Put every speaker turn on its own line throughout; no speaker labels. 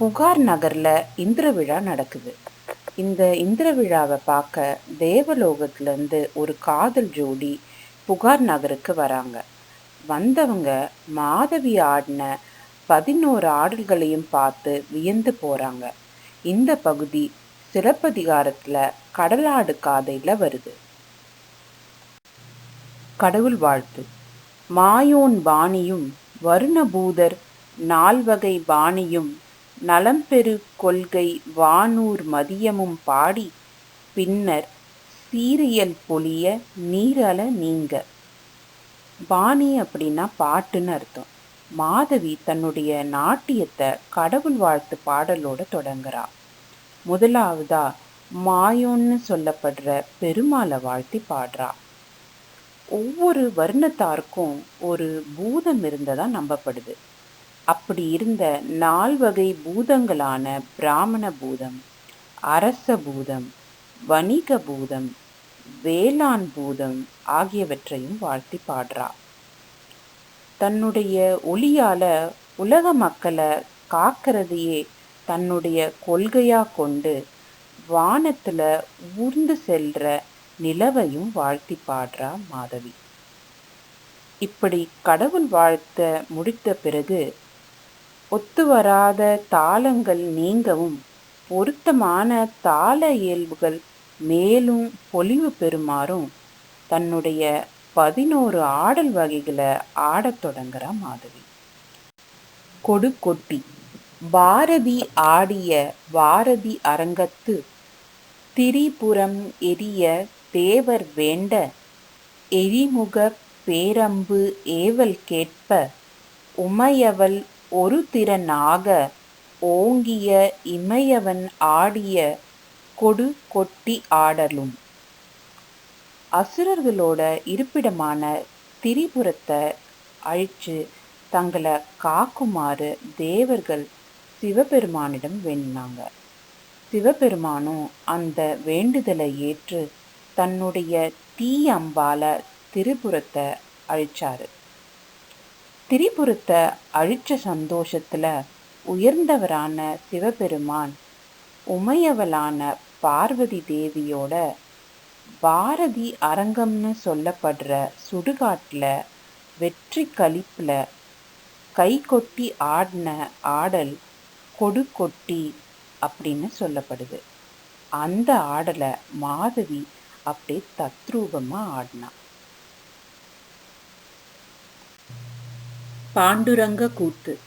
புகார் நகரில் இந்திர விழா நடக்குது. இந்த இந்திர விழாவை பார்க்க தேவலோகத்துலேருந்து ஒரு காதல் ஜோடி புகார் நகருக்கு வராங்க. வந்தவங்க மாதவி ஆடின பதினோரு ஆடல்களையும் பார்த்து வியந்து போகிறாங்க இந்த பகுதி சிறப்பதிகாரத்தில் கடலாடு காதையில் வருது. கடவுள் வாழ்த்து. மாயோன் பாணியும் வருணபூதர் நால்வகை பாணியும் நலம்பெரு கொள்கை வானூர் மதியமும் பாடி பின்னர் சீரியல் பொழிய நீரல நீங்க. பாணி அப்படின்னா பாட்டுன்னு அர்த்தம். மாதவி தன்னுடைய நாட்டியத்தை கடவுள் வாழ்த்து பாடலோட தொடங்குறா. முதலாவதா மாயோன்னு சொல்லப்படுற பெருமாளை வாழ்த்தி பாடுறா. ஒவ்வொரு வருணத்தாருக்கும் ஒரு பூதம் இருந்ததா நம்பப்படுது. அப்படி இருந்த நால்வகை பூதங்களான பிராமண பூதம் அரச பூதம் வணிக பூதம் வேளாண் பூதம் ஆகியவற்றையும் வாழ்த்தி பாடுறா. தன்னுடைய ஒளியால உலக மக்களை காக்கிறதையே தன்னுடைய கொள்கையா கொண்டு வானத்துல ஊர்ந்து செல்ற நிலவையும் வாழ்த்தி பாடுறா மாதவி. இப்படி கடவுள் வாழ்த்த முடித்த பிறகு ஒத்து வராத தாளங்கள் நீங்கவும் பொருத்தமான தாள இயல்புகள் மேலும் பொலிவு பெறுமாறும் தன்னுடைய பதினோரு ஆடல் வகைகளை ஆடத் தொடங்குறா மாதவி. கொடுக்கொட்டி பாரதி ஆடிய பாரதி அரங்கத்து திரிபுரம் எரிய தேவர் வேண்ட எரிமுக பேரம்பு ஏவல் கேட்ப உமையவள் ஒரு திறனாக ஓங்கிய இமையவன் ஆடிய கொடு கொட்டி ஆடலும். அசுரர்களோட இருப்பிடமான திரிபுரத்தை அழிச்சு தங்களை காக்குமாறு தேவர்கள் சிவபெருமானிடம் வேண்டினாங்க. சிவபெருமானும் அந்த வேண்டுதலை ஏற்று தன்னுடைய தீ அம்பால திரிபுரத்தை அழிச்சாரு. திரிபுரத்தை அழிச்ச சந்தோஷத்தில் உயர்ந்தவரான சிவபெருமான் உமையவளான பார்வதி தேவியோட பாரதி அரங்கம்னு சொல்லப்படுற சுடுகாட்டில் வெற்றி கழிப்பில் கை கொட்டி ஆடின ஆடல் கொடு கொட்டி அப்படின்னு சொல்லப்படுது. அந்த ஆடலை மாதவி அப்படியே தத்ரூபமாக ஆடினான் பாண்டுரங்க கூத்து.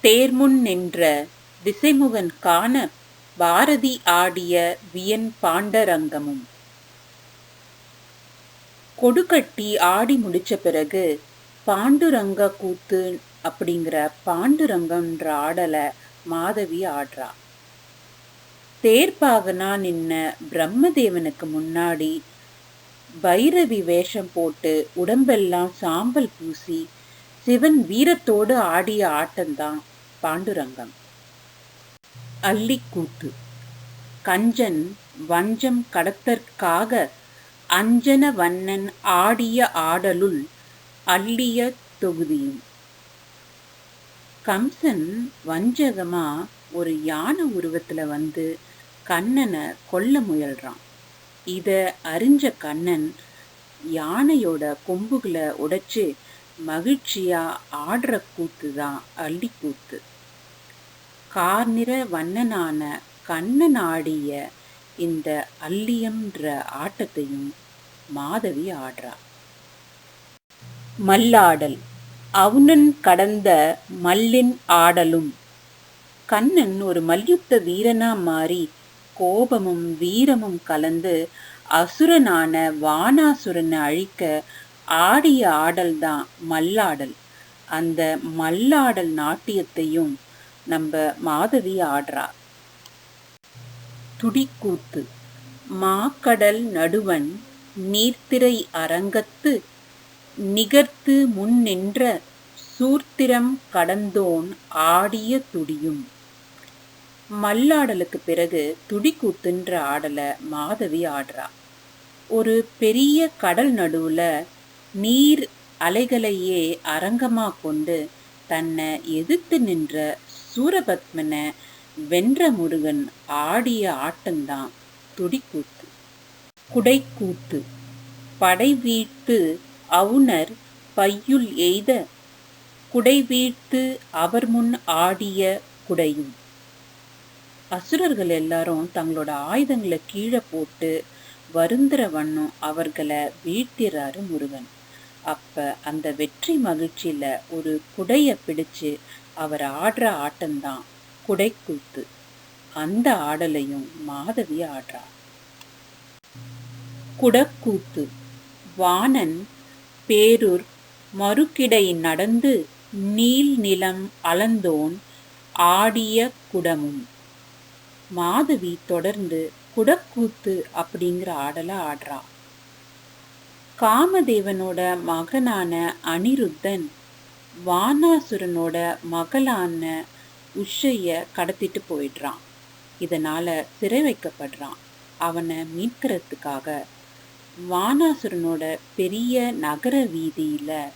தேர்முன் நின்ற திசைமுகன் காண பாரதி ஆடிய வியன் பாண்டரங்கமும். கொடுக்கட்டி ஆடி முடிச்ச பிறகு பாண்டுரங்க கூத்து அப்படிங்கிற பாண்டுரங்கன்ற ஆடலை மாதவி ஆடுறா. தேர்ப்பாகனா நின்ன பிரம்மதேவனுக்கு முன்னாடி பைரவி வேஷம் போட்டு உடம்பெல்லாம் சாம்பல் பூசி சிவன் வீரத்தோடு ஆடிய ஆட்டம்தான் பாண்டுரங்கம். அள்ளிக்கூத்து கஞ்சன் வஞ்சம் கடத்தற்காக அஞ்சன வண்ணன் ஆடிய ஆடலுள் அள்ளிய தொகுதியும். கம்சன் வஞ்சகமா ஒரு யானை உருவத்துல வந்து கண்ணனை கொல்ல முயல்றான். இத அறிஞ்ச கண்ணன் யானையோட கொம்புகளை உடைச்சு மகிழ்ச்சியா ஆடுற கூத்து தான் அள்ளிக்கூத்து கார்நிற வண்ணனான கண்ணன் ஆடிய இந்த அல்லியம்ன்ற ஆட்டத்தையும் மாதவி ஆடுறா. மல்லாடல் அவுணன் கடந்த மல்லின் ஆடலும் கண்ணன் ஒரு மல்யுத்த வீரனா மாறி கோபமும் வீரமும் கலந்து அசுரனான வானாசுரனை அழிக்க ஆடிய ஆடல் தான் மல்லாடல். அந்த மல்லாடல் நாட்டியத்தையும் நம்ம மாதவி ஆடுறா. துடிக்கூத்து. மாக்கடல் நடுவன் நீர்த்திரை அரங்கத்து நிகர்த்து முன் நின்ற சூர்த்திரம் கடந்தோன் ஆடிய துடியும். மல்லாடலுக்கு பிறகு துடிக்கூத்துன்ற ஆடலை மாதவி ஆடுறா. ஒரு பெரிய கடல் நடுவில் நீர் அலைகளையே அரங்கமா கொண்டு தன்னை எதிர்த்து நின்ற சூரபத்மனை வென்ற முருகன் ஆடிய ஆட்டம்தான் துடிக்கூத்து. குடைக்கூத்து. படை வீட்டு அவுணர் பையுள் எய்த குடை வீட்டு அவர் முன் ஆடிய குடையும். அசுரர்கள் எல்லாரும் தங்களோட ஆயுதங்களை கீழே போட்டு வருந்துற வண்ணம் அவர்களை வீழ்த்திறாரு முருகன். அப்ப அந்த வெற்றி மகிழ்ச்சியில ஒரு குடையை பிடிச்சு அவர் ஆடுற ஆட்டம்தான் குடைக்கூத்து அந்த ஆடலையும் மாதவி ஆடுறா. குடக்கூத்து. வானன் பேரூர் மறுக்கிடை நடந்து நீல் நிலம் அளந்தோன் ஆடிய குடமும். மாதவி தொடர்ந்து குடக்கூத்து அப்படிங்கிற ஆடலை ஆடுறா. காமதேவனோட மகனான அனிருத்தன் வானாசுரனோட மகளான உஷைய கடத்திட்டு போயிடுறான். இதனால் சிறை வைக்கப்படுறான். அவனை மீட்கிறதுக்காக வானாசுரனோட பெரிய நகர வீதியில்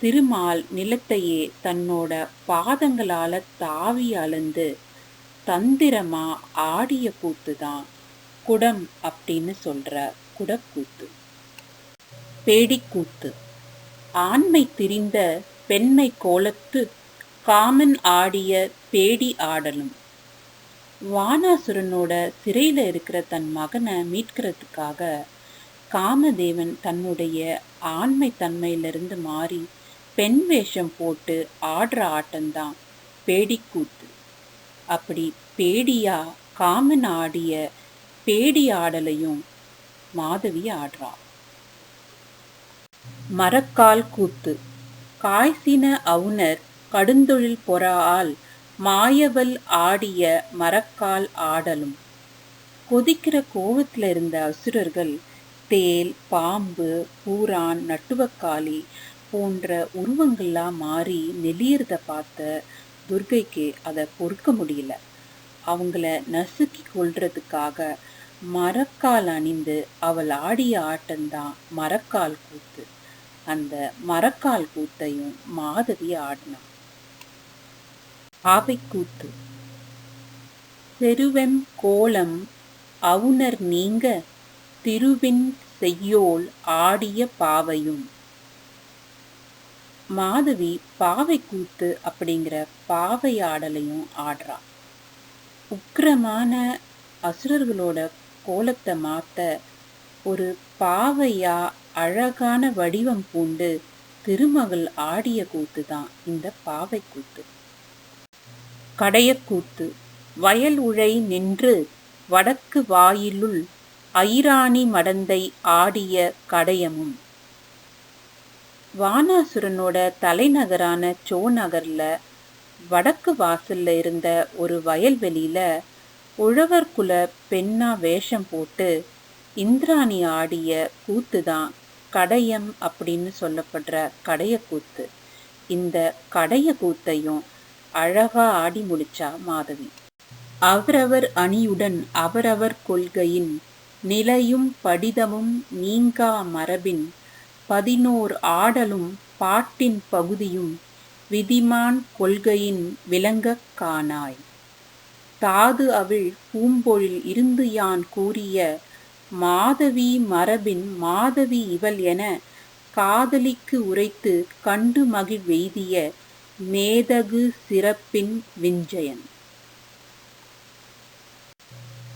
திருமால் நிலத்தையே தன்னோட பாதங்களால் தாவி அளந்து தந்திரமாக ஆடிய கூத்து தான் குடம் அப்படின்னு சொல்கிற குடக்கூத்து. பேடிக்கூத்து. ஆண்மை திரிந்த பெண்மை கோலத்து காமன் ஆடிய பேடி ஆடலும். வானாசுரனோட சிறையில் இருக்கிற தன் மகனை மீட்கிறதுக்காக காமதேவன் தன்னுடைய ஆண்மை தன்மையிலிருந்து மாறி பெண் வேஷம் போட்டு ஆடுற ஆட்டம்தான் பேடிக்கூத்து. அப்படி பேடியா காமன் ஆடிய பேடி ஆடலையும் மாதவி ஆடுறான் மரக்கால் கூத்து. காய்சின அவுணர் கடுந்தொழில் பொறால் மாயவல் ஆடிய மரக்கால் ஆடலும். கொதிக்கிற கோவத்தில் இருந்த அசுரர்கள் தேல் பாம்பு பூரான் நட்டுவக்காளி போன்ற உருவங்கள்லாம் மாறி நெளியறத பார்த்த துர்கைக்கு அதை பொறுக்க முடியல. அவங்கள நசுக்கி கொள்றதுக்காக மரக்கால் அணிந்து அவள் ஆடிய ஆட்டம்தான் மரக்கால் கூத்து. அந்த மரக்கால் கூத்தையும் மாதவி ஆடினான் ஆவைக்கூத்து செருவெம் கோலம் அவுணர் நீங்க திருவின் செய்யோல் ஆடிய பாவையும். மாதவி பாவை கூத்து அப்படிங்கிற பாவை ஆடலையும் ஆடுறா. உக்கிரமான அசுரர்களோட கோலத்தை மாத்த ஒரு பாவையா அழகான வடிவம் பூண்டு திருமகள் ஆடிய கூத்து தான் இந்த பாவை கூத்து. கடையக்கூத்து வயல் உழை நின்று வடக்கு வாயிலுள் ஐராணி மடந்தை ஆடிய கடையமும். வானாசுரனோட தலைநகரான சோ நகர்ல வடக்கு வாசல்ல இருந்த ஒரு வயல்வெளியில உழவர் குல பெண்ணா வேஷம் போட்டு இந்திராணி ஆடிய கூத்து தான் கடையம் அப்படின்னு சொல்லப்படுற கடையக்கூத்து இந்த கடையக்கூத்தையும் அழகா ஆடி முடிச்சா மாதவி. அவரவர் அணியுடன் அவரவர் கொள்கையின் நிலையும் படிதமும் நீங்கா மரபின் பதினோர் ஆடலும் பாட்டின் பகுதியும் விதிமான் கொள்கையின் விளங்கக் காணாய். தாது அவிழ் பூம்பொழில் இருந்து யான் கூறிய மாதவி மரபின் மாதவி இவள் என காதலிக்கு உரைத்து கண்டு மகிழ்வெய்திய மேதகு சிறப்பின் விஞ்சயன்.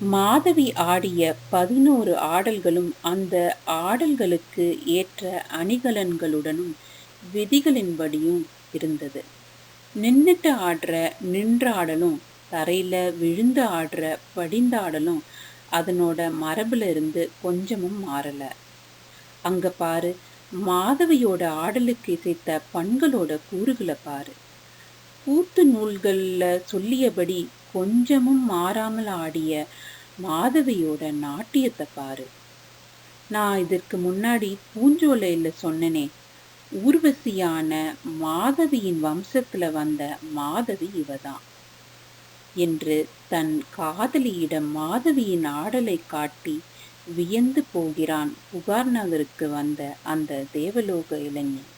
மாதவி ஆடிய பதினோரு ஆடல்களும் அந்த ஆடல்களுக்கு ஏற்ற அணிகலன்களுடனும் விதிகளின்படியும் இருந்தது. நின்னுட்டு ஆடுற நின்ற ஆடலும் தரையில விழுந்து ஆடுற படிந்த ஆடலும் அதனோட மரபுல இருந்து கொஞ்சமும் மாறல. அங்க பாரு மாதவியோட ஆடலுக்கு இசைத்த பண்களோட கூறுகளை பாரு. கூத்து நூல்களில் சொல்லியபடி கொஞ்சமும் மாறாமல் ஆடிய மாதவியோட நாட்டியத்தை பாரு. நான் இதற்கு முன்னாடி பூஞ்சோலையில் சொன்னனே ஊர்வசியான மாதவியின் வம்சத்தில் வந்த மாதவி இவதான். என்று தன் காதலியிடம் மாதவியின் ஆடலை காட்டி வியந்து போகிறான் புகார் நகருக்கு வந்த அந்த தேவலோக இளைஞன்.